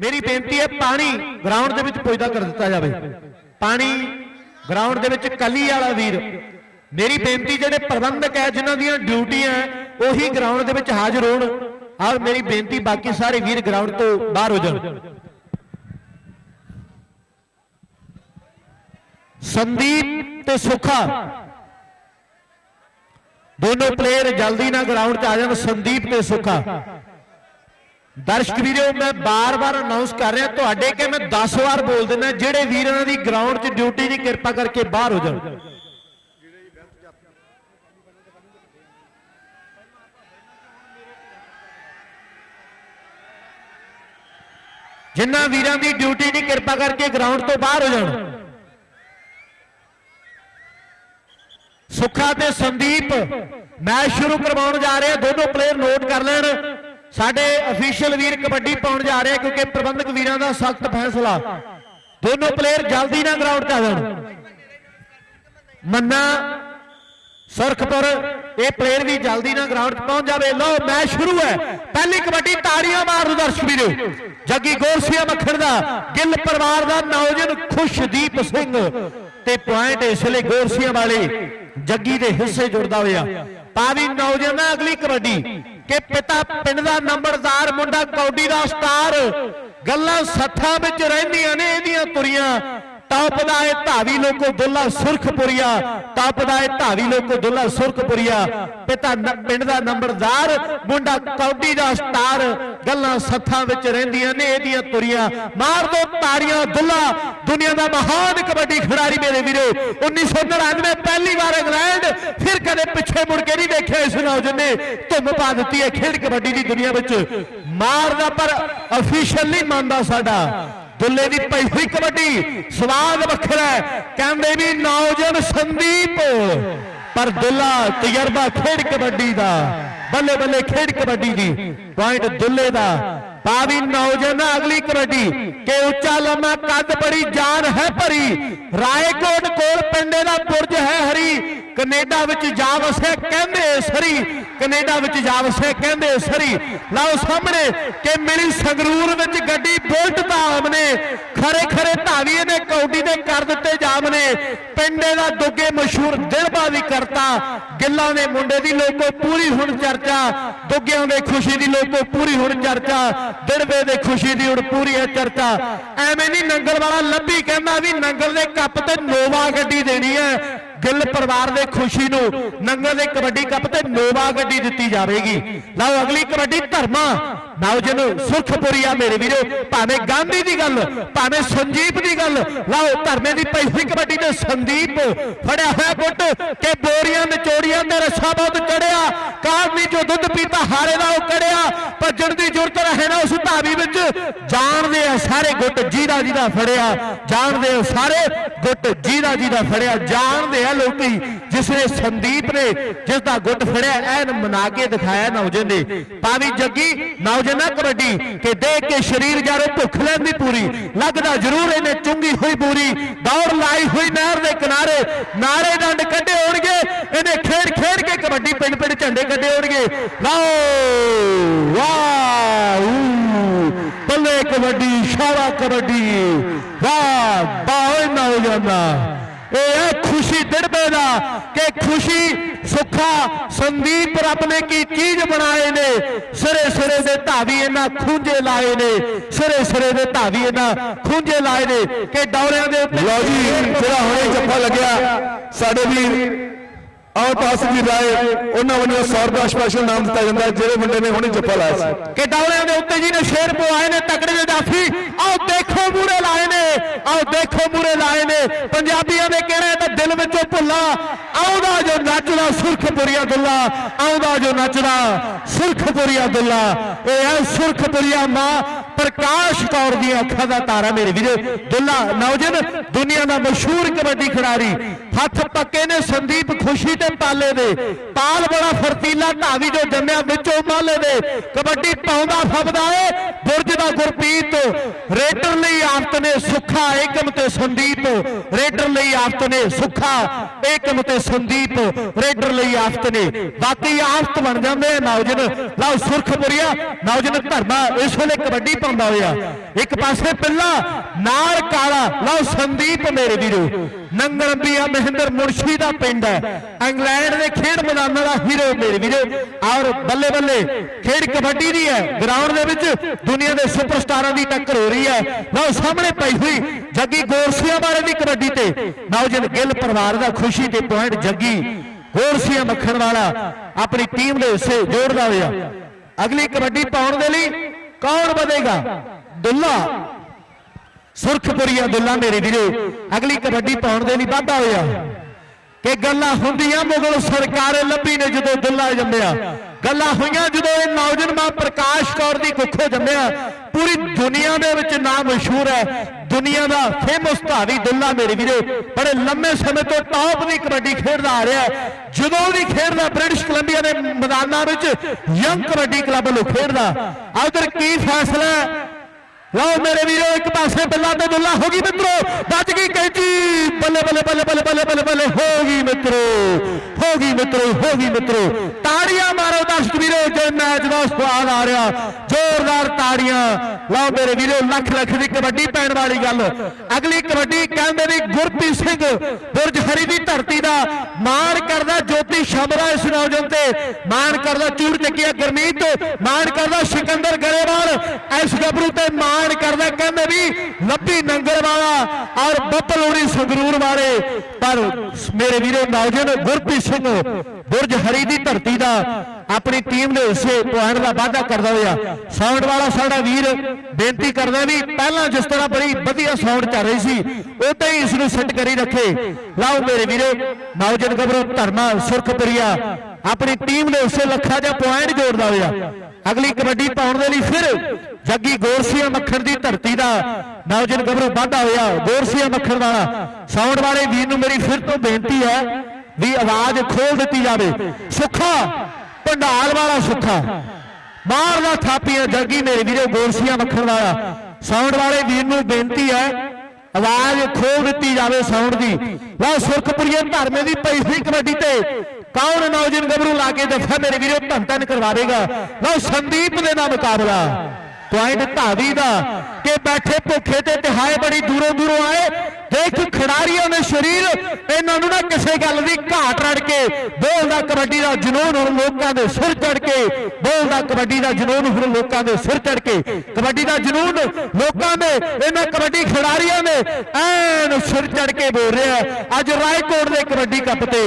ਮੇਰੀ ਬੇਨਤੀ ਹੈ ਪਾਣੀ ਗਰਾਊਂਡ ਦੇ ਵਿੱਚ ਪੁੱਜਦਾ ਕਰ ਦਿੱਤਾ ਜਾਵੇ। ਪਾਣੀ ਗਰਾਊਂਡ ਦੇ ਵਿੱਚ ਕਲੀ ਵਾਲਾ ਵੀਰ। ਮੇਰੀ ਬੇਨਤੀ ਜਿਹੜੇ ਪ੍ਰਬੰਧਕ ਹੈ, ਜਿਨ੍ਹਾਂ ਦੀਆਂ ਡਿਊਟੀਆਂ ਉਹੀ ਗਰਾਊਂਡ ਦੇ ਵਿੱਚ ਹਾਜ਼ਰ ਹੋਣ। ਔਰ ਮੇਰੀ ਬੇਨਤੀ, ਬਾਕੀ ਸਾਰੇ ਵੀਰ ਗਰਾਊਂਡ ਤੋਂ ਬਾਹਰ ਹੋ ਜਾਣ। ਸੰਦੀਪ ਤੇ ਸੁਖਾ। ਦੋਨੋਂ ਪਲੇਅਰ ਜਲਦੀ ਨਾਲ ਗਰਾਊਂਡ 'ਚ ਆ ਜਾਣ, ਸੰਦੀਪ ਤੇ ਸੁਖਾ। ਦਰਸ਼ਕ ਵੀਰੋ ਮੈਂ ਬਾਰ-ਬਾਰ ਅਨਾਉਂਸ ਕਰ ਰਿਹਾ ਤੁਹਾਡੇ ਕਿ ਮੈਂ 10 ਵਾਰ ਬੋਲ ਦਿੰਦਾ ਜਿਹੜੇ ਵੀਰਾਂ ਦੀ ਗਰਾਊਂਡ 'ਚ ਡਿਊਟੀ ਦੀ ਕਿਰਪਾ ਕਰਕੇ ਬਾਹਰ ਹੋ ਜਾਣ ਜਿਨ੍ਹਾਂ ਵੀਰਾਂ ਦੀ ਡਿਊਟੀ ਦੀ ਕਿਰਪਾ ਕਰਕੇ ਗਰਾਊਂਡ ਤੋਂ ਬਾਹਰ ਹੋ ਜਾਣ। ਸੁੱਖਾ ਤੇ ਸੰਦੀਪ ਮੈਚ ਸ਼ੁਰੂ ਕਰਵਾਉਣ ਜਾ ਰਹੇ ਆ ਦੋਨੋਂ ਪਲੇਅਰ ਨੋਟ ਕਰ ਲੈਣ। ਸਾਡੇ ਅਫੀਸ਼ੀਅਲ ਵੀਰ ਕਬੱਡੀ ਪਾਉਣ ਜਾ ਰਹੇ ਕਿਉਂਕਿ ਪ੍ਰਬੰਧਕ ਵੀਰਾਂ ਦਾ ਸਖਤ ਫੈਸਲਾ। ਦੋਨੋਂ ਪਲੇਅਰ ਜਲਦੀ ਨਾਲ ਗਰਾਊਂਡ ਚ ਆ ਜਾਣ ਮੰਨਾ ਸੁਰਖਪੁਰ, ਇਹ ਪਲੇਅਰ ਵੀ ਜਲਦੀ ਨਾਲ ਗਰਾਊਂਡ 'ਚ ਪਹੁੰਚ ਜਾਵੇ। ਲਓ, ਮੈਚ ਸ਼ੁਰੂ ਹੈ। ਪਹਿਲੀ ਕਬੱਡੀ ਤਾੜੀਆਂ ਮਾਰ ਦਿਓ ਦਰਸ਼ਕ ਵੀਰੋ। ਜੱਗੀ ਗੋਰਸੀਆ ਮੱਖਣ ਦਾ, ਗਿੱਲ ਪਰਿਵਾਰ ਦਾ ਨੌਜਵਾਨ ਖੁਸ਼ਦੀਪ ਸਿੰਘ। ਤੇ ਪੁਆਇੰਟ ਇਸ ਲਈ ਗੋਰਸੀਆਂ ਵਾਲੇ ਜੱਗੀ ਦੇ ਹਿੱਸੇ ਜੁੜਦਾ ਹੋਇਆ। ਪਾਵੀ ਨੌਜਵਾਨ ਆ ਅਗਲੀ ਕਬੱਡੀ। ਕਿ ਪਿਤਾ ਪਿੰਡ ਦਾ ਨੰਬਰਦਾਰ ਮੁੰਡਾ ਕੌਡੀ ਦਾ ਸਟਾਰ ਗੱਲਾਂ ਸੱਥਾਂ ਵਿੱਚ ਰਹਿੰਦੀਆਂ ਨੇ, ਇਹਦੀਆਂ ਤੁਰੀਆਂ। ਟਾਪਦਾ ਏ ਧਾਵੀ ਲੋਕੋ ਦੁੱਲਾ ਸੁਰਖਪੁਰੀਆ ਟਾਪ ਦਾ ਧਾਵੀ ਲੋਕੋ ਦੁੱਲਾ ਸੁਰਖਪੁਰੀਆ ਪਿਤਾ ਪਿੰਡ ਦਾ ਨੰਬਰਦਾਰ ਮੁੰਡਾ ਕੌਡੀ ਦਾ ਸਟਾਰ ਗੱਲਾਂ ਸੱਥਾਂ ਵਿੱਚ ਰਹਿੰਦੀਆਂ ਨੇ ਇਹਦੀਆਂ ਤੁਰੀਆਂ ਮਾਰ ਦੋ ਤਾੜੀਆਂ ਦੁੱਲਾ ਦੁਨੀਆ ਦਾ ਮਹਾਨ ਕਬੱਡੀ ਖਿਡਾਰੀ ਮੇਰੇ ਵੀਰੋ 1999 ਪਹਿਲੀ ਵਾਰ ਇੰਗਲੈਂਡ ਫਿਰ ਕਦੇ ਪਿੱਛੇ ਮੁੜ ਕੇ ਨਹੀਂ ਵੇਖਿਆ ਇਸ ਨੌਜਵਾਨ ਨੇ ਧੁੰਮ ਪਾ ਦਿੱਤੀ ਹੈ ਖੇਡ ਕਬੱਡੀ ਦੀ ਦੁਨੀਆ ਵਿੱਚ ਮਾਰਦਾ ਪਰ ਅਫੀਸ਼ੀਅਲ ਨਹੀਂ ਮੰਨਦਾ ਸਾਡਾ ਦੁੱਲੇ ਦੀ ਪਈ ਕਬੱਡੀ, ਸਵਾਦ ਵੱਖਰਾ ਕਹਿੰਦੇ ਵੀ ਨੌਜਵਾਨ ਸੰਦੀਪ, ਪਰ ਦੁੱਲਾ ਤਜਰਬਾ ਖੇਡ ਕਬੱਡੀ ਦਾ। ਬੱਲੇ ਬੱਲੇ ਖੇਡ ਕਬੱਡੀ ਦੀ। ਪੁਆਇੰਟ ਦੁੱਲੇ ਦਾ। ਪਾਵੀ ਨੌਜਵਾਨ ਅਗਲੀ ਕਬੱਡੀ। ਕਿ ਉੱਚਾ ਲੰਮਾ ਕੱਦ ਬੜੀ ਜਾਨ ਹੈ ਭਰੀ। ਰਾਏਕੋਟ ਕੋਲ ਪਿੰਡੇ ਦਾ ਬੁਰਜ ਹੈ ਹਰੀ। ਕੈਨੇਡਾ ਵਿੱਚ ਜਾ ਵਸੇ ਕਹਿੰਦੇ ਸਰੀ। ਕੈਨੇਡਾ ਵਿੱਚ ਜਾ ਵਸੇ ਕਹਿੰਦੇ ਸਰੀ। ਲਓ ਸਾਹਮਣੇ ਕਿ ਮਿਲੀ ਸੰਗਰੂਰ ਵਿੱਚ ਗੱਡੀ ਬੁਲਟ ਧਾਮ ਨੇ ਖਰੇ ਖਰੇ ਧਾਵੀਏ ਨੇ ਕੌਡੀ ਦੇ ਕਰ ਦਿੱਤੇ ਜਾਮ ਨੇ ਪਿੰਡੇ ਦਾ ਦੁੱਗੇ ਮਸ਼ਹੂਰ ਦਿਲਬਾ ਵੀ ਕਰਤਾ। ਗਿੱਲਾਂ ਦੇ ਮੁੰਡੇ ਦੀ ਲੋਕੋ ਪੂਰੀ ਹੁਣ ਚਰਚਾ। ਦੁੱਗਿਆਂ ਦੇ ਖੁਸ਼ੀ ਦੀ ਲੋਕੋ ਪੂਰੀ ਹੁਣ ਚਰਚਾ। ਦਿੜਵੇ ਦੇ ਖੁਸ਼ੀ ਦੀ ਹੁਣ ਪੂਰੀ ਹੈ ਚਰਚਾ। ਐਵੇਂ ਨਹੀਂ ਨੰਗਲ ਵਾਲਾ ਲੱਭੀ ਕਹਿੰਦਾ ਵੀ ਨੰਗਲ ਦੇ ਕੱਪ ਤੇ ਨੋਵਾ ਗੱਡੀ ਦੇਣੀ ਹੈ। ਗਿੱਲ ਪਰਿਵਾਰ ਦੇ ਖੁਸ਼ੀ ਨੂੰ ਨੰਗਲ ਦੇ ਕਬੱਡੀ ਕੱਪ ਤੇ ਨੋਵਾ ਗੱਡੀ ਦਿੱਤੀ ਜਾਵੇਗੀ। ਲਓ ਅਗਲੀ ਕਬੱਡੀ ਧਰਮਾ। ਨੌਜਨ ਸੁਰਖਪੁਰੀਆ ਮੇਰੇ ਵੀਰੋ, ਭਾਵੇਂ ਗਾਂਧੀ ਦੀ ਗੱਲ, ਭਾਵੇਂ ਸੰਜੀਪ ਦੀ ਗੱਲ, ਲਾਓ ਧਰਮੇ ਦੀ ਪਈ ਕਬੱਡੀ ਤੇ ਸੰਦੀਪ ਫੜਿਆ ਹੋਇਆ ਗੁੱਟ ਕਿ ਬੋਰੀਆਂ ਨਿਚੋੜੀਆਂ ਤੇ ਰੱਸਾ ਬਹੁਤ ਚੜਿਆ ਕਾਰਨੀ ਜੋ ਦੁੱਧ ਪੀਤਾ ਹਾਰੇ ਦਾ ਉਹ ਕੜਿਆ, ਭੱਜਣ ਦੀ ਜ਼ਰੂਰਤ ਰਹੇ ਨਾ ਉਸ ਧਾਵੀ ਵਿੱਚ ਜਾਣਦੇ ਆ ਸਾਰੇ ਗੁੱਟ ਜੀਦਾ ਜੀਦਾ ਫੜਿਆ ਜਾਣਦੇ ਆ ਸਾਰੇ ਗੁੱਟ ਜੀਦਾ ਜੀਦਾ ਫੜਿਆ ਜਾਣਦੇ ਆ ਲੋਕੀ ਜਿਸ ਨੇ ਸੰਦੀਪ ਨੇ ਜਿਸ ਦਾ ਗੁੱਟ ਫੜਿਆ, ਐਨ ਮਨਾ ਕੇ ਦਿਖਾਇਆ ਨੌਜਨ ਨੇ। ਪਾਵੀ ਜੱਗੀ ਨੌਜਨਾ ਕਬੱਡੀ ਕਿ ਦੇਖ ਕੇ ਸਰੀਰ ਜਾਰੋ ਭੁੱਖ ਲੈਂਦੀ ਪੂਰੀ। ਲੱਗਦਾ ਜ਼ਰੂਰ ਇਹਨੇ ਚੁੰਗੀ ਹੋਈ ਪੂਰੀ। ਦੌੜ ਲਾਈ ਹੋਈ ਨਹਿਰ ਦੇ ਕਿਨਾਰੇ। ਨਾਰੇ ਡੰਡ ਕੱਢੇ ਹੋਣਗੇ। ਇਹਨੇ ਖੇਡ ਖੇਡ ਕੇ ਕਬੱਡੀ ਪਿੰਡ ਪਿੰਡ ਝੰਡੇ ਕੱਢੇ ਹੋਣਗੇ। ਲਓ ਵਾਹ ਬੱਲੇ ਕਬੱਡੀ ਸ਼ਾਵਾ ਕਬੱਡੀ। ਵਾਹ ਬਾਹਰ ਇਹ ਹੈ ਖੁਸ਼ੀ ਦਿੜਬੇ ਦਾ ਕਿ ਖੁਸ਼ੀ ਸੁੱਖਾ ਸੰਦੀਪ ਰੱਬ ਨੇ ਕੀ ਚੀਜ਼ ਬਣਾਏ ਨੇ? ਸਿਰੇ ਸਿਰੇ ਦੇ ਧਾਵੀ ਇਹਨਾਂ ਖੂੰਜੇ ਲਾਏ ਨੇ। ਸਿਰੇ ਸਿਰੇ ਦੇ ਧਾਵੀ ਇਹਨਾਂ ਖੂੰਜੇ ਲਾਏ ਨੇ। ਕਿ ਡੌਰਿਆਂ ਦੇ ਉੱਤੇ ਲਓ ਜੀ ਜਿਹੜਾ ਹੁਣੇ ਜੱਫਾ ਲੱਗਿਆ ਸਾਡੇ ਵੀਰ ਆਓ ਪਾਸ ਜੀ ਰਾਏ? ਉਹਨਾਂ ਵੱਲੋਂ 100 ਰੁਪਏ ਸਪੈਸ਼ਲ ਨਾਮ ਦਿੱਤਾ ਜਾਂਦਾ ਜਿਹੜੇ ਮੁੰਡੇ ਨੇ ਹੁਣੇ ਜੱਫਾ ਲਾਇਆ ਸੀ। ਕਿ ਡੌਰਿਆਂ ਦੇ ਉੱਤੇ ਜੀ ਨੇ ਸ਼ੇਰ ਪਵਾਏ ਨੇ, ਤਕੜੇ ਦੇ ਜਾਫੀ ਆਓ ਦੇਖੋ ਮੂਰੇ ਲਾਏ ਨੇ ਆਓ ਦੇਖੋ ਮੂਰੇ ਲਾਏ ਨੇ। ਪੰਜਾਬੀਆਂ ਦੇ ਕਹਿਣਾ ਤਾਂ ਦਿਲ ਵਿੱਚੋਂ ਭੁੱਲਾ, ਆਉਂਦਾ ਜੋ ਨੱਚਦਾ ਸੁਰਖਪੁਰੀਆ ਦੁੱਲਾ, ਆਉਂਦਾ ਜੋ ਨੱਚਦਾ ਸੁਰਖਪੁਰੀਆ ਦੁੱਲਾ। ਇਹ ਹੈ ਸੁਰਖਪੁਰੀਆ ਮਾਂ ਪ੍ਰਕਾਸ਼ ਕੌਰ ਦੀਆਂ ਅੱਖਾਂ ਦਾ ਤਾਰਾ ਮੇਰੇ ਵੀਰੇ। ਦੁੱਲਾ ਨੌਜਨ ਦੁਨੀਆ ਦਾ ਮਸ਼ਹੂਰ ਕਬੱਡੀ ਖਿਡਾਰੀ ਹੱਥ ਪੱਕੇ ਨੇ ਸੰਦੀਪ ਖੁਸ਼ੀ ਤੇ ਪਾਲੇ ਦੇ। ਪਾਲ ਬੜਾ ਫਰਤੀਲਾ ਢਾਵੀ ਜੋ ਜੰਮਿਆ ਵਿੱਚੋਂ ਮਾਲੇ ਦੇ। ਕਬੱਡੀ ਪਾਉਂਦਾ ਫੱਬਦਾ ਏ, ਬੁਰਜ ਦਾ ਗੁਰਪੀਤ ਰੇਡਰ ਲਈ ਆਫਤ ਨੇ ਸੁੱਖਾ, ਏਕਮ ਤੇ ਸੰਦੀਪ। ਰੇਡਰ ਲਈ ਆਫਤ ਨੇ ਸੁੱਖਾ, ਏਕਮ ਤੇ ਸੰਦੀਪ। ਰੇਡਰ ਲਈ ਆਫਤ ਨੇ। ਬਾਕੀ ਆਫਤ ਬਣ ਜਾਂਦੇ ਆ ਨੌਜਨ ਲਓ ਸੁਰਖਪੁਰੀਆ ਨੌਜਨ ਧਰਮਾ ਇਸ ਵੇਲੇ ਕਬੱਡੀ ਪਾਉਂਦਾ ਹੋਇਆ। ਇੱਕ ਪਾਸੇ ਪਿੱਲਾ ਨਾਲ ਕਾਲਾ। ਲਓ ਸੰਦੀਪ ਮੇਰੇ ਵੀਰੋ। ਨੰਗਰੰਬੀਆ ਮਹਿੰਦਰ ਮੁਰਸ਼ੀ ਦਾ ਪਿੰਡ ਹੈ। ਇੰਗਲੈਂਡ ਦੇ ਖੇਡ ਮੈਦਾਨਾਂ ਦਾ ਹੀਰੋ ਮੇਰੇ ਵੀਰੋ। ਔਰ ਬੱਲੇ ਬੱਲੇ, ਖੇਡ ਕਬੱਡੀ ਦੀ ਹੈ। ਗਰਾਊਂਡ ਦੇ ਵਿੱਚ ਦੁਨੀਆ ਦੇ ਸੁਪਰਸਟਾਰਾਂ ਦੀ ਟੱਕਰ ਹੋ ਰਹੀ ਹੈ। ਲਓ, ਸਾਹਮਣੇ ਪਈ ਹੋਈ ਜੱਗੀ ਗੋਰਸੀਆ ਬਾਰੇ ਦੀ ਕਬੱਡੀ ਤੇ। ਨੌਜਨ ਗਿੱਲ ਪਰਿਵਾਰ ਦਾ ਖੁਸ਼ੀ ਤੇ ਪੁਆਇੰਟ ਜੱਗੀ ਗੋਰਸੀਆ ਮੱਖਣ ਵਾਲਾ ਆਪਣੀ ਟੀਮ ਦੇ ਹਿੱਸੇ ਜੋੜਦਾ ਹੋਇਆ। ਅਗਲੀ ਕਬੱਡੀ ਪਾਉਣ ਦੇ ਲਈ ਕੌਣ ਵਧੇਗਾ? ਦੁੱਲਾ। ਸੁਰਖਪੁਰੀਆ ਦੁੱਲਾ ਮੇਰੀ ਵੀਰੇ। ਅਗਲੀ ਕਬੱਡੀ ਪਾਉਣ ਦੇ ਲਈ ਵਾਧਾ ਹੋਇਆ। ਕਿ ਗੱਲਾਂ ਹੁੰਦੀਆਂ ਮੁਗਲ ਸਰਕਾਰ ਲੱਭੀ ਨੇ ਜਦੋਂ ਦੁੱਲਾ ਜੰਮਿਆ। ਗੱਲਾਂ ਹੋਈਆਂ ਜਦੋਂ ਇਹ ਨੌਜਵਾਨ ਪ੍ਰਕਾਸ਼ ਕੌਰ ਦੀ ਕੁੱਖੋਂ ਜੰਮਿਆ। ਪੂਰੀ ਦੁਨੀਆ ਦੇ ਵਿੱਚ ਨਾਮ ਮਸ਼ਹੂਰ ਹੈ। ਦੁਨੀਆ ਦਾ ਫੇਮਸ ਧਾਵੀ ਦੁੱਲਾ ਮੇਰੇ ਵੀਰੋ। ਬੜੇ ਲੰਮੇ ਸਮੇਂ ਤੋਂ ਟੌਪ ਦੀ ਕਬੱਡੀ ਖੇਡਦਾ ਆ ਰਿਹਾ। ਜਦੋਂ ਵੀ ਖੇਡਦਾ ਬ੍ਰਿਟਿਸ਼ ਕੋਲੰਬੀਆ ਦੇ ਮੈਦਾਨਾਂ ਵਿੱਚ ਯੰਗ ਕਬੱਡੀ ਕਲੱਬ ਵੱਲੋਂ ਖੇਡਦਾ। ਉਧਰ ਕੀ ਫੈਸਲਾ ਲਓ ਮੇਰੇ ਵੀਰੋ, ਇੱਕ ਪਾਸੇ ਬੱਲਾ ਤੇ ਦੁੱਲਾ ਹੋ ਗਈ ਮਿੱਤਰੋ। ਵੱਜ ਗਈ ਕੈਂਚੀ। ਬੱਲੇ ਬੱਲੇ ਬੱਲੇ ਬੱਲੇ ਬੱਲੇ ਬੱਲੇ ਬੱਲੇ ਹੋ ਗਈ ਮਿੱਤਰੋ। ਹੋ ਗਈ ਮਿੱਤਰੋ ਹੋ ਗਈ ਮਿੱਤਰੋ। ਤਾੜੀਆਂ ਮਾਰੋ ਦਰਸ਼ਕ ਵੀਰੋ, ਜੇ ਮੈਚ ਦਾ ਸਵਾਦ ਆ ਰਿਹਾ, ਜ਼ੋਰਦਾਰ ਤਾੜੀਆਂ। ਲਓ ਮੇਰੇ ਵੀਰੋ, ਲੱਖ ਲੱਖ ਦੀ ਕਬੱਡੀ ਪੈਣ ਵਾਲੀ ਗੱਲ। ਅਗਲੀ ਕਬੱਡੀ ਕਹਿੰਦੇ ਨੇ ਗੁਰਪ੍ਰੀਤ ਸਿੰਘ, ਬੁਰਜ ਹਰੀ ਦੀ ਧਰਤੀ ਦਾ ਮਾਣ ਕਰਦਾ ਜੋਤੀ ਸ਼ਮਰਾ ਇਸ ਨੌਜਵਾਨ ਤੇ। ਮਾਣ ਕਰਦਾ ਚੂੜ ਚੱਕਿਆ ਗਰਮੀਤ, ਮਾਣ ਕਰਦਾ ਸਿਕੰਦਰ ਗਰੇਵਾਲ ਇਸ ਗੱਭਰੂ ਤੇ ਮਾਣ ਕਰਦਾ ਕਹਿੰਦੇ ਵੀ ਲੱਭੀ ਨੰਗਰ ਵਾਲਾ ਔਰ ਬੱਬਲੋੜੀ ਸੰਗਰੂਰ ਵਾਲੇ। ਪਰ ਮੇਰੇ ਵੀਰੋ, ਨੌਜਵਾਨ ਗੁਰਪ੍ਰੀਤ ਸਿੰਘ ਬੁਰਜ ਹਰੀ ਦੀ ਧਰਤੀ ਦਾ ਆਪਣੀ ਟੀਮ ਦੇ ਹਿੱਸੇ ਪੁਆਇੰਟ ਦਾ ਵਾਅਦਾ ਕਰਦਾ ਹੋਇਆ। ਸਾਊਂਡ ਵਾਲਾ ਸਾਡਾ ਵੀਰ ਬੇਨਤੀ ਕਰਦਾ ਵੀ ਪਹਿਲਾਂ ਜਿਸ ਤਰ੍ਹਾਂ ਬੜੀ ਵਧੀਆ ਸਾਊਂਡ ਚੱਲ ਰਹੀ ਸੀ, ਉਦਾਂ ਹੀ ਇਸ ਨੂੰ ਸੈੱਟ ਕਰੀ ਰੱਖੇ। ਲਓ ਮੇਰੇ ਵੀਰੋ ਨੌਜਵਾਨ ਗੱਭਰੂ ਧਰਮਾ ਸੁਰਖਪੁਰੀਆ ਆਪਣੀ ਟੀਮ ਦੇ ਹਿੱਸੇ ਲੱਖਾਂ ਜਾਂ ਪੁਆਇੰਟ ਜੋੜਦਾ ਹੋਇਆ। ਅਗਲੀ ਕਬੱਡੀ ਪਾਉਣ ਦੇ ਲਈ ਫਿਰ ਜੱਗੀ ਗੋਰਸੀਆ ਮੱਖਣ ਦੀ ਧਰਤੀ ਦਾ ਨੌਜਵਾਨ ਗਬਰੋ ਵਾਧਾ ਹੋਇਆ। ਗੋਰਸੀਆ ਮੱਖਣ ਵਾਲਾ ਸਾਊਂਡ ਵਾਲੇ ਵੀਰ ਨੂੰ ਮੇਰੀ ਫਿਰ ਤੋਂ ਬੇਨਤੀ ਹੈ ਦੀ ਆਵਾਜ਼ ਖੋਲ ਦਿੱਤੀ ਜਾਵੇ। ਸੁੱਖਾ ਪੰਡਾਲ ਵਾਲਾ ਸੁੱਖਾ। ਬਾਹਰ ਦਾ ਥਾਪੀਆਂ ਜੱਗੀ ਮੇਰੇ ਵੀਰੋ, ਗੋਰਸੀਆ ਮੱਖਣ ਵਾਲਾ। ਸਾਊਂਡ ਵਾਲੇ ਵੀਰ ਨੂੰ ਬੇਨਤੀ ਹੈ, ਆਵਾਜ਼ ਖੋਲ ਦਿੱਤੀ ਜਾਵੇ ਸਾਊਂਡ ਦੀ। ਲਓ ਸੁਰਖਪੁਰੀਏ ਧਰਮੇ ਦੀ ਪਈ ਕਬੱਡੀ ਤੇ ਕੌਣ ਨੌਜਵਾਨ ਗੱਭਰੂ ਲਾ ਕੇ ਦੱਸਿਆ ਮੇਰੇ ਵੀਰੋ, ਧੰਨ ਧੰਨ ਕਰਵਾਵੇਗਾ। ਲਓ, ਸੰਦੀਪ ਦੇ ਨਾਲ ਮੁਕਾਬਲਾ। ਪੁਆਇੰਟ ਧਾਵੀ ਦਾ, ਕਿ ਬੈਠੇ ਭੁੱਖੇ ਤੇ ਤਿਹਾਏ ਬੜੀ ਦੂਰੋਂ ਦੂਰੋਂ ਆਏ। ਦੇਖ ਖਿਡਾਰੀਆਂ ਨੇ ਸਰੀਰ, ਇਹਨਾਂ ਨੂੰ ਨਾ ਕਿਸੇ ਗੱਲ ਦੀ ਘਾਟ ਰੜ ਕੇ ਬੋਲਦਾ ਕਬੱਡੀ ਦਾ ਜਨੂਨ ਹੁਣ ਲੋਕਾਂ ਦੇ ਸਿਰ ਚੜ ਕੇ ਬੋਲਦਾ ਕਬੱਡੀ ਦਾ ਜਨੂਨ ਹੁਣ ਲੋਕਾਂ ਦੇ ਸਿਰ ਚੜ ਕੇ। ਕਬੱਡੀ ਦਾ ਜਨੂਨ ਲੋਕਾਂ ਦੇ, ਇਹਨਾਂ ਕਬੱਡੀ ਖਿਡਾਰੀਆਂ ਨੇ ਐਨ ਸਿਰ ਚੜ ਕੇ ਬੋਲ ਰਿਹਾ ਅੱਜ ਰਾਏਕੋਟ ਦੇ ਕਬੱਡੀ ਕੱਪ ਤੇ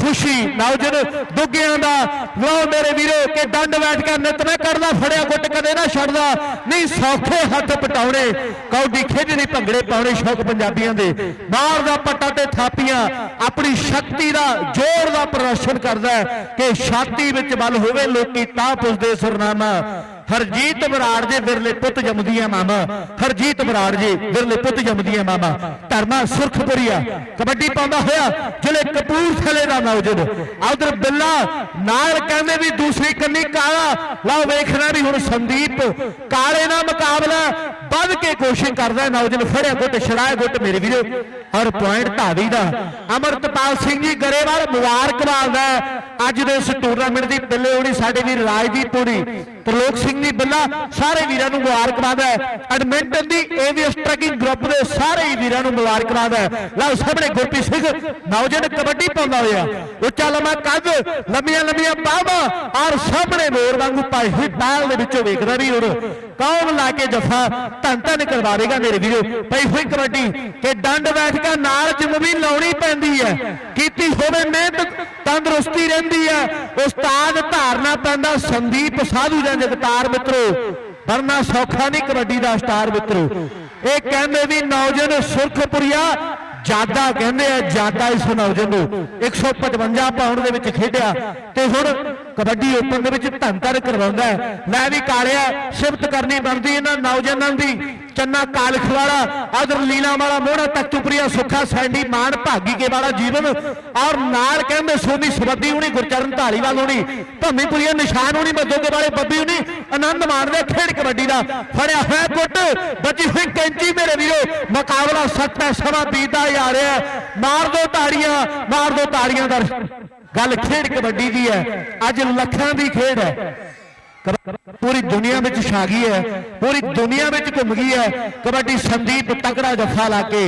ਖੁਸ਼ੀ ਨੌਜਵਾਨ ਦੁੱਗਿਆਂ ਦਾ ਲੋ ਮੇਰੇ ਵੀਰੋ ਕਿ ਡੰਡ ਬੈਠ ਕੇ ਨਿਤ ਨਾ ਕਰਦਾ ਫੜਿਆ ਗੁੱਟ ਕਦੇ ਨਾ ਛੱਡਦਾ। ਨਹੀਂ ਸੌਖੇ ਹੱਥ ਪਟਾਉਣੇ, ਕੌਡੀ ਖੇਡਣੀ ਭੰਗੜੇ ਪਾਉਣੇ, ਸ਼ੌਕ ਪੰਜਾਬੀਆਂ ਦੇ। ਬਾਹਰ ਦਾ ਪੱਟਾ ਤੇ ਥਾਪੀਆਂ, ਆਪਣੀ ਸ਼ਕਤੀ ਦਾ ਜ਼ੋਰ ਦਾ ਪ੍ਰਦਰਸ਼ਨ ਕਰਦਾ ਕਿ ਛਾਤੀ ਵਿੱਚ ਬਲ ਹੋਵੇ, ਲੋਕੀ ਤਾਂ ਪੁੱਛਦੇ ਸਰਨਾਮਾ। ਹਰਜੀਤ ਬਰਾੜ ਦੇ ਵਿਰਲੇ ਪੁੱਤ ਜੰਮਦੀਆਂ ਮਾਮਾ। ਹਰਜੀਤ ਬਰਾੜ ਜੀ, ਵਿਰਲੇ ਪੁੱਤ ਜੰਮਦੀਆਂ ਮਾਮਾ। ਧਰਮਾ ਸੁਰਖਪੁਰੀਆ। ਕਬੱਡੀ ਪਾਉਂਦਾ ਹੋਇਆ ਜ਼ਿਲ੍ਹੇ ਕਪੂਰਥਲੇ ਦਾ ਨੌਜਵਾਨ ਉਧਰ ਬਿੱਲਾ ਨਾਲ ਕਹਿੰਦੇ ਵੀ ਦੂਸਰੀ ਕੰਨੀ ਕਾਲਾ। ਲਓ ਵੇਖਣਾ ਵੀ ਹੁਣ ਸੰਦੀਪ ਕਾਲੇ ਨਾਲ ਮੁਕਾਬਲਾ ਵੱਧ ਕੇ ਕੋਸ਼ਿਸ਼ ਕਰਦਾ ਨੌਜਵਾਨ ਫੜਿਆ ਗੁੱਟ ਛੜਾਇਆ ਗੁੱਟ ਮੇਰੇ ਵੀਰੋ। ਔਰ ਪੁਆਇੰਟ ਢਾਵੀ ਦਾ। ਅਮਰਤਪਾਲ ਸਿੰਘ ਜੀ ਗਰੇਵਾਲ ਮੁਬਾਰਕਬਾਦ ਹੈ। ਅੱਜ ਦੇ ਇਸ ਟੂਰਨਾਮੈਂਟ ਦੀ ਬੱਲੇ ਹੋਣੀ ਸਾਡੇ ਵੀਰ ਰਾਜਦੀਪ ਪੁਰੀ ਤਰਲੋਕ ਸਿੰਘ ਜੀ ਬੱਲਾ ਸਾਰੇ ਵੀਰਾਂ ਨੂੰ ਮੁਬਾਰਕਬਾਦ ਹੈ। ਐਡਮਿੰਟਨ ਦੀ ਏਵੀਐਸ ਟਰੈਕਿੰਗ ਗਰੁੱਪ ਦੇ ਸਾਰੇ ਹੀ ਵੀਰਾਂ ਨੂੰ ਮੁਬਾਰਕਬਾਦ ਹੈ। ਲਓ ਸਾਹਮਣੇ ਗੁਰਪ੍ਰੀਤ ਸਿੰਘ ਨੌਜਵਾਨ ਕਬੱਡੀ ਪਾਉਂਦਾ ਹੋਇਆ। ਉੱਚਾ ਲੰਮਾ ਕੱਦ ਲੰਮੀਆਂ ਲੰਮੀਆਂ ਬਾਹਾਂ ਔਰ ਸਾਹਮਣੇ ਮੋਰ ਵਾਂਗੂ ਪਾਈ ਹੋਈ ਬਾਲ ਦੇ ਵਿੱਚੋਂ ਵੇਖਦਾ ਵੀ ਹੁਣ ਕੌਣ ਲਾ ਕੇ ਜਫਾ ਧੰਨ ਧੰਨ ਕਰਵਾਵੇਗਾ ਮੇਰੇ ਵੀਰੋ। ਪਈ ਹੋਈ ਕਬੱਡੀ ਕਿ ਡੰਡ ਬੈਠ ਕੇ ਨਾਲ ਜਿਮ ਵੀ ਲਾਉਣੀ ਪੈਂਦੀ ਹੈ। ਕੀਤੀ ਹੋਵੇ ਮਿਹਨਤ, ਤੰਦਰੁਸਤੀ ਰਹਿੰਦੀ ਹੈ। ਉਸਤਾਦ ਧਾਰਨਾ ਪੈਂਦਾ ਸੰਦੀਪ ਸਾਧੂ ਜਾਂ ਜਗਤਾਰ ਮਿੱਤਰੋ। ਵਰਨਾ ਸੌਖਾ ਨਹੀਂ ਕਬੱਡੀ ਦਾ ਸਟਾਰ ਮਿੱਤਰੋ। ਇਹ ਕਹਿੰਦੇ ਵੀ ਨੌਜਵਾਨ ਸੁਰਖਪੁਰੀਆ ਜਾਦਾ ਕਹਿੰਦੇ ਆ, ਜਾਦਾ ਇਸ ਨੌਜਵਾਨ ਨੂੰ 155 ਪਾਉਂਡ ਦੇ ਵਿੱਚ ਖੇਡਿਆ ਤੇ ਹੁਣ ਕਬੱਡੀ ਓਪਨ ਦੇ ਵਿੱਚ ਧੰਨ ਧੰਨ ਕਰਵਾਉਂਦਾ ਲੈ ਵੀ ਕਾਲਿਆ ਸਿਫਤ ਕਰਨੀ ਬਣਦੀ ਇਹਨਾਂ ਨੌਜਵਾਨਾਂ ਦੀ। ਚੰਨਾ ਕਾਲਖ ਵਾਲਾ ਲੀਲਾ ਵਾਲਾ ਮੋਹਣਾ, ਤਖਤੂਪਰੀਆ ਸੁੱਖਾ, ਸੈਂਡੀ ਮਾਨ, ਭਾਗੀ ਕੇ ਵਾਲਾ ਜੀਵਨ। ਔਰ ਨਾਲ ਕਹਿੰਦੇ ਸੋਨੀ ਸਬੱਦੀ ਹੁਣੀ, ਗੁਰਚਰਨ ਢਾਲੀਵਾਲ ਹੁਣੀ, ਭੰਮੀਪੁਰੀਆ ਨਿਸ਼ਾਨ ਹੁਣੀ, ਮੱਦੋਗੇ ਵਾਲੇ ਬੱਬੀ ਹੁਣੀ, ਆਨੰਦ ਮਾਣਦੇ ਖੇਡ ਕਬੱਡੀ ਦਾ ਫੜਿਆ ਹੋਇਆ ਗੁੱਟ ਬਚੀ ਸਿੰਘ ਕੈਂਚੀ ਮੇਰੇ ਵੀਰੋ, ਮੁਕਾਬਲਾ ਸੱਤਾ ਸਵਾ ਬੀਤਦਾ ਜਾ ਰਿਹਾ ਮਾਰ ਦੋ ਤਾੜੀਆਂ, ਮਾਰ ਦੋ ਤਾੜੀਆਂ ਦਾ ਗੱਲ ਖੇਡ ਕਬੱਡੀ ਦੀ ਹੈ। ਅੱਜ ਲੱਖਾਂ ਦੀ ਖੇਡ ਹੈ। ਪੂਰੀ ਦੁਨੀਆ ਵਿੱਚ ਛਾ ਗਈ ਹੈ, ਪੂਰੀ ਦੁਨੀਆ ਵਿੱਚ ਘੁੰਮ ਗਈ ਹੈ। ਕਬੱਡੀ ਸੰਦੀਪ ਤਕੜਾ ਜੱਫਾ ਲਾ ਕੇ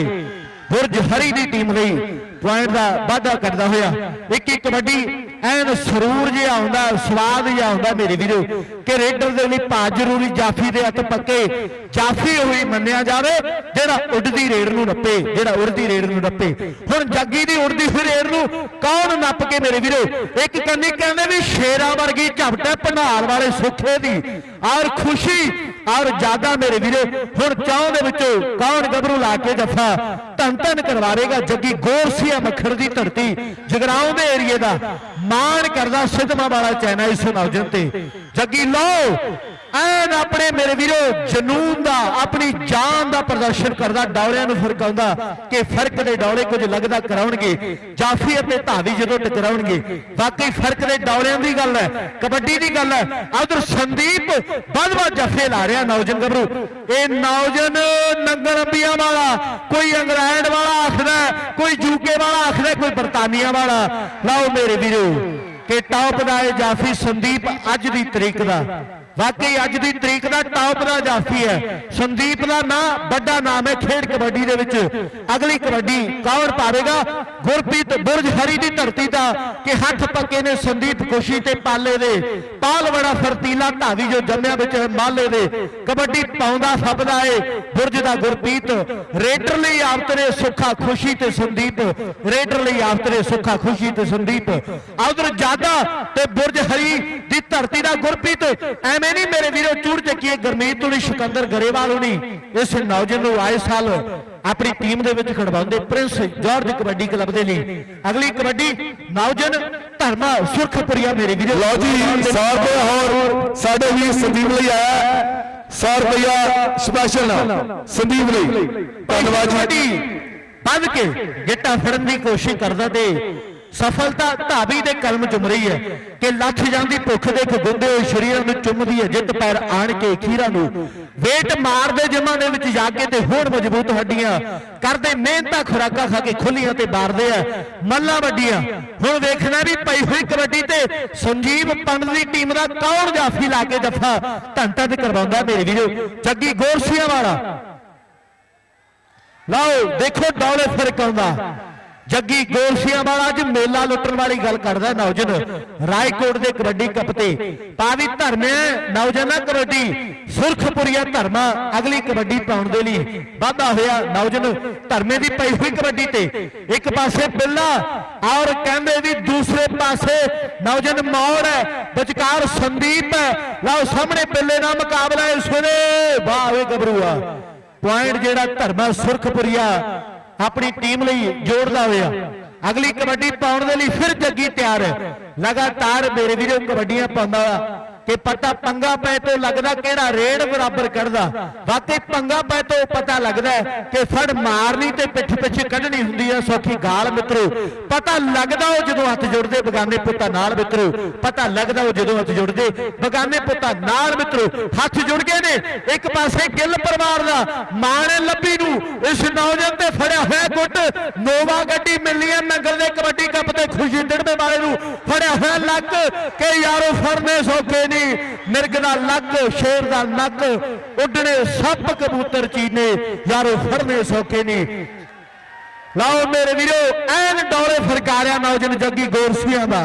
ਬੁਰਜ ਹਰੀ ਦੀ ਟੀਮ ਲਈ ਪੁਆਇੰਟ ਦਾ ਵਾਧਾ ਕਰਦਾ ਹੋਇਆ। ਇੱਕ ਇੱਕ ਕਬੱਡੀ ਐਨ ਸਰੂਰ ਜਿਹਾ ਆਉਂਦਾ ਸਵਾਦ ਜਿਹਾ ਆਉਂਦਾ ਮੇਰੇ ਵੀਰੋ, ਕਿ ਰੇਡਰ ਦੇ ਲਈ ਭਾ ਜ਼ਰੂਰੀ ਜਾਫੀ ਦੇ ਹੱਥ ਪੱਕੇ, ਜਾਫੀ ਹੋਈ ਮੰਨਿਆ ਜਾਵੇ, ਜਿਹੜਾ ਉੱਡਦੀ ਰੇਡ ਨੂੰ ਨੱਪੇ, ਜਿਹੜਾ ਉੱਡਦੀ ਰੇਡ ਨੂੰ ਨੱਪੇ। ਹੁਣ ਜੱਗੀ ਦੀ ਉੱਡਦੀ ਹੋਈ ਰੇਡ ਨੂੰ ਕੌਣ ਨੱਪ ਕੇ ਮੇਰੇ ਵੀਰੋ? ਇੱਕ ਕੰਨੀ ਕਹਿੰਦੇ ਵੀ ਸ਼ੇਰਾਂ ਵਰਗੀ ਝਪਟੇ ਭੰਡਾਰ ਵਾਲੇ ਸੁੱਖੇ ਦੀ। ਔਰ ਖੁਸ਼ੀ ਔਰ ਜ਼ਿਆਦਾ ਮੇਰੇ ਵੀਰੇ, ਹੁਣ ਚੌਂ ਦੇ ਵਿੱਚੋਂ ਕੌਣ ਗੱਭਰੂ ਲਾ ਕੇ ਜੱਫਾ? ਧੰਨ ਧੰਨ ਕਰਵਾਵੇਗਾ ਜੱਗੀ ਗੋਰਸੀਆ ਮੱਖਰ ਦੀ ਧਰਤੀ ਜਗਰਾਉਂ ਦੇ ਏਰੀਏ ਦਾ। ਮਾਣ ਕਰਦਾ ਸਿੱਧਮਾ ਵਾਲਾ ਚੈਨਾ ਇਸ ਨੌਜਨ ਤੇ। ਜੱਗੀ ਲਓ ਐਨ ਆਪਣੇ ਮੇਰੇ ਵੀਰੋ ਜਨੂਨ ਦਾ, ਆਪਣੀ ਜਾਨ ਦਾ ਪ੍ਰਦਰਸ਼ਨ ਕਰਦਾ, ਡੌਲਿਆਂ ਨੂੰ ਫਰਕਾਉਂਦਾ ਕਿ ਫ਼ਰਕ ਦੇ ਡੌਲੇ ਕੁਝ ਲੱਗਦਾ ਕਰਾਉਣਗੇ, ਜਾਫੀ ਅਤੇ ਧਾਵੀ ਜਦੋਂ ਟਕਰਾਉਣਗੇ। ਵਾਕਈ ਫ਼ਰਕ ਦੇ ਡੌਲਿਆਂ ਦੀ ਗੱਲ ਹੈ, ਕਬੱਡੀ ਦੀ ਗੱਲ ਹੈ। ਉਧਰ ਸੰਦੀਪ ਵੱਧ-ਵੱਧ ਜੱਫੇ ਲਾ ਰਿਹਾ ਨੌਜਨ ਗੱਭਰੂ। ਇਹ ਨੌਜਨ ਨੰਗਲ ਅੰਬੀਆਂ ਵਾਲਾ, ਕੋਈ ਇੰਗਲੈਂਡ ਵਾਲਾ ਆਖਦਾ, ਕੋਈ ਯੂਕੇ ਵਾਲਾ ਆਖਦਾ, ਕੋਈ ਬਰਤਾਨੀਆ ਵਾਲਾ। ਲਓ ਮੇਰੇ ਵੀਰੋ, ਕਿ ਟੌਪ ਦਾ ਇਹ ਜਾਫੀ ਸੰਦੀਪ ਅੱਜ ਦੀ ਤਰੀਕ ਦਾ ਵਾਕਈ ਅੱਜ ਦੀ ਤਰੀਕ ਦਾ ਟੌਪ ਦਾ ਜਾਫੀ ਹੈ। ਸੰਦੀਪ ਦਾ ਨਾਂ, ਵੱਡਾ ਨਾਮ ਹੈ ਖੇਡ ਕਬੱਡੀ ਦੇ ਵਿੱਚ। ਅਗਲੀ ਕਬੱਡੀ ਕੌਣ ਪਾਵੇਗਾ? ਗੁਰਪ੍ਰੀਤ ਬੁਰਜ ਹਰੀ ਦੀ ਧਰਤੀ ਦਾ ਕਿ ਹੱਥ ਪੱਕੇ ਨੇ ਸੰਦੀਪ ਖੁਸ਼ੀ ਤੇ ਪਾਲੇ ਦੇ। ਪਾਲ ਬੜਾ ਫਰਤੀਲਾ ਢਾਵੀ ਜੋ ਜੰਮਿਆ ਵਿੱਚ ਮਾਲੇ ਦੇ। ਕਬੱਡੀ ਪਾਉਂਦਾ ਫੱਬਦਾ ਏ। ਬੁਰਜ ਦਾ ਗੁਰਪ੍ਰੀਤ, ਰੇਡਰ ਲਈ ਆਵਤਰੇ ਸੁੱਖਾ ਖੁਸ਼ੀ ਤੇ ਸੰਦੀਪ। ਰੇਡਰ ਲਈ ਆਵਤਰੇ ਸੁੱਖਾ ਖੁਸ਼ੀ ਤੇ ਸੰਦੀਪ। ਉਧਰ ਜਾਦਾ ਤੇ ਬੁਰਜ ਹਰੀ ਦੀ ਧਰਤੀ ਦਾ ਗੁਰਪ੍ਰੀਤ, ਐਵੇਂ ਨਹੀਂ ਮੇਰੇ ਵੀਰੋ ਚੂੜ ਚੱਕੀਏ ਗਰਮੀਤ ਤੋਂ ਸਿਕੰਦਰ ਗਰੇਵਾਲ ਹੋਣੀ ਇਸ ਨੌਜਵਾਨ ਨੂੰ ਆਏ ਸਾਲ ਆਪਣੀ ਟੀਮ ਦੇ ਵਿੱਚ ਖੜਵਾਉਂਦੇ ਪ੍ਰਿੰਸ ਜਾਰਜ ਕਬੱਡੀ ਕਲੱਬ ਦੇ ਲਈ। ਅਗਲੀ ਕਬੱਡੀ ਨੌਜਵਾਨ ਧਰਮਾ ਸੁਰਖਪੁਰੀਆ ਮੇਰੇ ਵੀਰੋ। ਲਓ ਜੀ 100 ਰੁਪਏ ਹੋਰ ਸਾਡੇ ਵੀਰ ਸੰਦੀਪ ਲਈ ਆਇਆ। 100 ਰੁਪਇਆ ਸਪੈਸ਼ਲ ਸੰਦੀਪ ਲਈ। ਧੰਨਵਾਦ ਜੀ। ਵੱਧ ਕੇ ਗਿੱਟਾ ਫੜਨ ਦੀ ਕੋਸ਼ਿਸ਼ ਕਰਦਾ ਤੇ ਸਫਲਤਾ ਧਾਬੀ ਦੇ ਕਲਮ ਚੁੰਮ ਰਹੀ ਹੈ ਕਿ ਲੱਥ ਜਾਂਦੀ ਭੁੱਖ ਦੇ ਗੁੰਦੇ ਹੋਏ ਸ਼ਰੀਰਾਂ ਨੂੰ ਚੁੰਮਦੀ ਹੈ, ਜਿੱਤ ਪੈਰ ਆਣ ਕੇ ਖੀਰਾਂ ਨੂੰ। ਵੇਟ ਮਾਰਦੇ ਜਮਾਂ ਦੇ ਵਿੱਚ ਜਾ ਕੇ ਤੇ ਹੋਣ ਮਜ਼ਬੂਤ ਹੱਡੀਆਂ ਕਰਦੇ ਮਿਹਨਤਾਂ ਖੁਰਾਕਾਂ ਖਾ ਕੇ ਖੁੱਲੀਆਂ ਤੇ ਬਾਰਦੇ ਆ। ਮੱਲਾਂ ਵੱਡੀਆਂ। ਹੁਣ ਵੇਖਣਾ ਵੀ ਪਈ ਹੋਈ ਕਬੱਡੀ ਤੇ ਸੰਜੀਵ ਪੰਡ ਦੀ ਟੀਮ ਦਾ ਕੌਣ ਜਾਫੀ ਲਾ ਕੇ ਜੱਫਾ? ਧੰਨ ਧੰਨ ਕਰਵਾਉਂਦਾ ਮੇਰੇ ਵੀਰੋ। ਜੱਗੀ ਗੋਰਸੀਆਂ ਵਾਲਾ। ਲਓ, ਦੇਖੋ ਡੌਲੇ ਫ਼ਰਕ ਆਉਂਦਾ ਜੱਗੀ ਗੋਲਸੀਆਂ ਵਾਲਾ ਅੱਜ ਮੇਲਾ ਲੁੱਟਣ ਵਾਲੀ ਗੱਲ ਕਰਦਾ ਨੌਜਨ। ਰਾਏਕੋਟ ਦੇ ਕਬੱਡੀ ਕੱਪ ਤੇ। ਪਾਵੀ ਧਰਮੇ ਨੌਜਨਾ ਕਬੱਡੀ, ਸੁਰਖਪੁਰੀਆ ਧਰਮਾ ਅਗਲੀ ਕਬੱਡੀ ਪਾਉਣ ਦੇ ਲਈ। ਵਾਧਾ ਹੋਇਆ ਨੌਜਨ, ਧਰਮੇ ਦੀ ਪਈ ਹੋਈ ਕਬੱਡੀ ਤੇ। ਇੱਕ ਪਾਸੇ ਬਿੱਲਾ ਔਰ ਕਹਿੰਦੇ ਵੀ ਦੂਸਰੇ ਪਾਸੇ ਨੌਜਨ ਮੌੜ ਹੈ, ਵਿਚਕਾਰ ਸੰਦੀਪ ਹੈ। ਲਓ ਸਾਹਮਣੇ ਬਿੱਲੇ ਨਾਲ ਮੁਕਾਬਲਾ ਇਸ ਵੇਲੇ। ਵਾਹ ਵੇ ਗੱਭਰੂਆ। ਪੁਆਇੰਟ ਜਿਹੜਾ ਧਰਮਾ ਸੁਰਖਪੁਰੀਆ ਆਪਣੀ ਟੀਮ ਲਈ ਜੋੜਦਾ ਹੋਇਆ। ਅਗਲੀ ਕਬੱਡੀ ਪਾਉਣ ਦੇ ਲਈ ਫਿਰ ਜੱਗੀ ਤਿਆਰ। ਹੈ ਲਗਾਤਾਰ ਮੇਰੇ ਵੀਰੋ ਕਬੱਡੀਆਂ ਪਾਉਂਦਾ ਕਿ ਪਤਾ ਪੰਗਾ ਪੈ ਤੋਂ ਲੱਗਦਾ ਕਿਹੜਾ ਰੇੜ ਬਰਾਬਰ ਕੱਢਦਾ। ਵਾਕਈ ਪੰਗਾ ਪੈ ਤੋਂ ਪਤਾ ਲੱਗਦਾ ਕਿ ਫੜ ਮਾਰਨੀ ਤੇ ਪਿੱਠ ਪਿੱਛੇ ਕੱਢਣੀ ਹੁੰਦੀ ਹੈ ਸੌਖੀ ਗਾਲ ਮਿੱਤਰੋ। ਪਤਾ ਲੱਗਦਾ ਉਹ ਜਦੋਂ ਹੱਥ ਜੁੜਦੇ ਬਗਾਨੇ ਪੁੱਤਾਂ ਨਾਲ ਮਿੱਤਰੋ। ਪਤਾ ਲੱਗਦਾ ਉਹ ਜਦੋਂ ਹੱਥ ਜੁੜਦੇ ਬਗਾਨੇ ਪੁੱਤਾਂ ਨਾਲ ਮਿੱਤਰੋ। ਹੱਥ ਜੁੜ ਗਏ ਨੇ, ਇੱਕ ਪਾਸੇ ਗਿੱਲ ਪਰਿਵਾਰ ਦਾ ਮਾਣ ਲੱਭੀ ਨੂੰ, ਇਸ ਨੌਜਵਾਨ ਤੇ ਫੜਿਆ ਹੋਇਆ ਗੁੱਟ। ਨੋਵਾ ਗੱਡੀ ਮਿਲਣੀ ਹੈ ਨੰਗਲ ਦੇ ਕਬੱਡੀ ਕੱਪ ਤੇ ਖੁਸ਼ੀ ਦਿੜਵੇ ਵਾਲੇ ਨੂੰ ਫੜਿਆ ਹੋਇਆ ਲੱਕ। ਕਿ ਯਾਰੋ ਫੜਨੇ ਸੌਖੇ ਨਹੀਂ ਮਿਰਗ ਦਾ ਲੱਕ ਸ਼ੇਰ ਦਾ ਨੱਕ, ਉੱਡਣੇ ਸੱਪ ਕਬੂਤਰ ਚੀਨੇ, ਯਾਰੋ ਫੜਨੇ ਸੌਖੇ ਨਹੀਂ। ਲਓ ਮੇਰੇ ਵੀਰੋ, ਐਨ ਡੌਲੇ ਫਰਕਾਰਿਆ ਨੌਜਵਾਨ ਜੱਗੀ ਗੋਰਸੀਆਂ ਦਾ।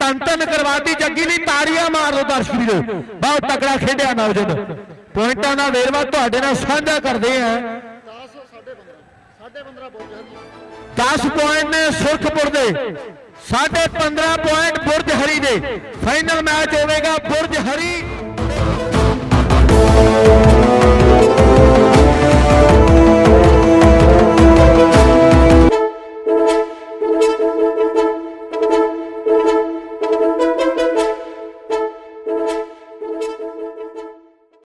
ਤਨ ਤਨ ਕਰਵਾਤੀ ਜੱਗੀ ਲਈ ਤਾੜੀਆਂ ਮਾਰ ਲਓ ਦਰਸ਼ਕ ਵੀਰੋ। ਬਹੁਤ ਤਕੜਾ ਖੇਡਿਆ ਨੌਜਵਾਨ। ਪੁਆਇੰਟਾਂ ਦਾ ਵੇਰਵਾ ਤੁਹਾਡੇ ਨਾਲ ਸਾਂਝਾ ਕਰਦੇ ਆ 10 ਪੁਆਇੰਟ ਨੇ ਸੁਰਖਪੁਰ ਦੇ। ਸਾਢੇ 15 ਪੁਆਇੰਟ ਬੁਰਜ ਹਰੀ ਦੇ ਫਾਈਨਲ ਮੈਚ ਹੋਵੇਗਾ ਬੁਰਜ ਹਰੀ